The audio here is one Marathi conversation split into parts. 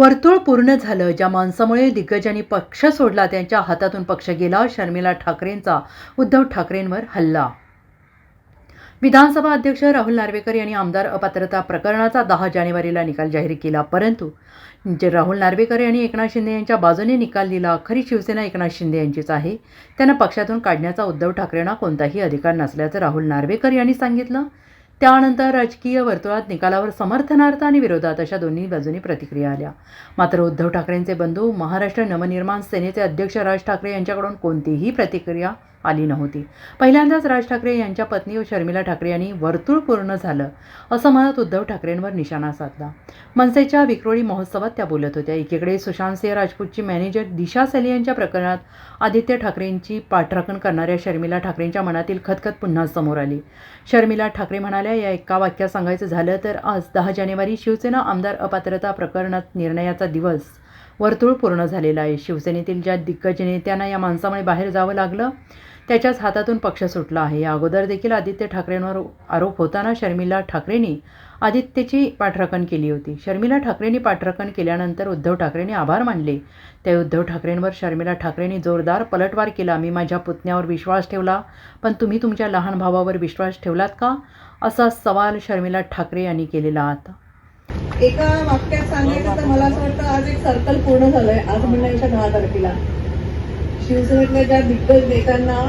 वर्तुळ पूर्ण झालं. ज्या माणसामुळे दिग्गजांनी पक्ष सोडला त्यांच्या हातातून पक्ष गेला. शर्मिला ठाकरेंचा उद्धव ठाकरेंवर हल्ला. विधानसभा अध्यक्ष राहुल नार्वेकर यांनी आमदार अपात्रता प्रकरणाचा दहा जानेवारीला निकाल जाहीर केला. परंतु जे राहुल नार्वेकर यांनी एकनाथ शिंदे यांच्या बाजूने निकाल दिला खरी शिवसेना एकनाथ शिंदे यांचीच आहे. त्यांना पक्षातून काढण्याचा उद्धव ठाकरेंना कोणताही अधिकार नसल्याचं राहुल नार्वेकर यांनी सांगितलं. त्यानंतर राजकीय वर्तुळात निकालावर समर्थनार्थ आणि विरोधात अशा दोन्ही बाजूनी प्रतिक्रिया आल्या. मात्र उद्धव ठाकरेंचे बंधू महाराष्ट्र नवनिर्माण सेनेचे अध्यक्ष राज ठाकरे यांच्याकडून कोणतीही प्रतिक्रिया आली नव्हती. पहिल्यांदाच राज ठाकरे यांच्या पत्नी व शर्मिला ठाकरे यांनी वर्तुळ पूर्ण झालं असं म्हणत उद्धव ठाकरेंवर निशाणा साधला. मनसेच्या विक्रोळी महोत्सवात त्या बोलत होत्या. एकीकडे सुशांत सिंह राजपूतची मॅनेजर दिशा सैनी यांच्या प्रकरणात आदित्य ठाकरेंची पाठराखण करणाऱ्या शर्मिला ठाकरेंच्या मनातील खतखत पुन्हा समोर आली. शर्मिला ठाकरे म्हणाल्या या एका वाक्यात सांगायचं झालं तर आज दहा जानेवारी शिवसेना आमदार अपात्रता प्रकरणात निर्णयाचा दिवस वर्तुळ पूर्ण झालेला आहे. शिवसेनेतील ज्या दिग्गज नेत्यांना या माणसामुळे बाहेर जावं लागलं त्याच्याच हातातून पक्ष सुटला आहे. या अगोदर देखील आदित्य ठाकरेंवर आरोप होताना शर्मिला ठाकरेंनी आदित्यची पाठराखण केली होती. शर्मिला ठाकरेंनी पाठराखण केल्यानंतर उद्धव ठाकरेंनी आभार मानले. त्या उद्धव ठाकरेंवर शर्मिला ठाकरेंनी जोरदार पलटवार केला. मी माझ्या पुतण्यावर विश्वास ठेवला पण तुम्ही तुमच्या लहान भावावर विश्वास ठेवलात का? असा सवाल शर्मिला ठाकरे यांनी केलेला आता एका वाक्यात सांगायचं तर मला असं वाटतं आज एक सर्कल पूर्ण झालंय. आज म्हणण्याच्या दहा तारखेला. शिवसेनेतल्या ज्या दिग्गज नेत्यांना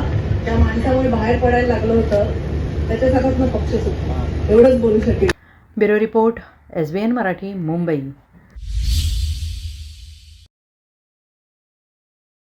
त्या माणसामुळे बाहेर पडायला लागलं होतं त्याच्या सगळ्यात पक्ष सुटला. एवढंच बोलू शकेल. Bureau report S B N Marathi Mumbai.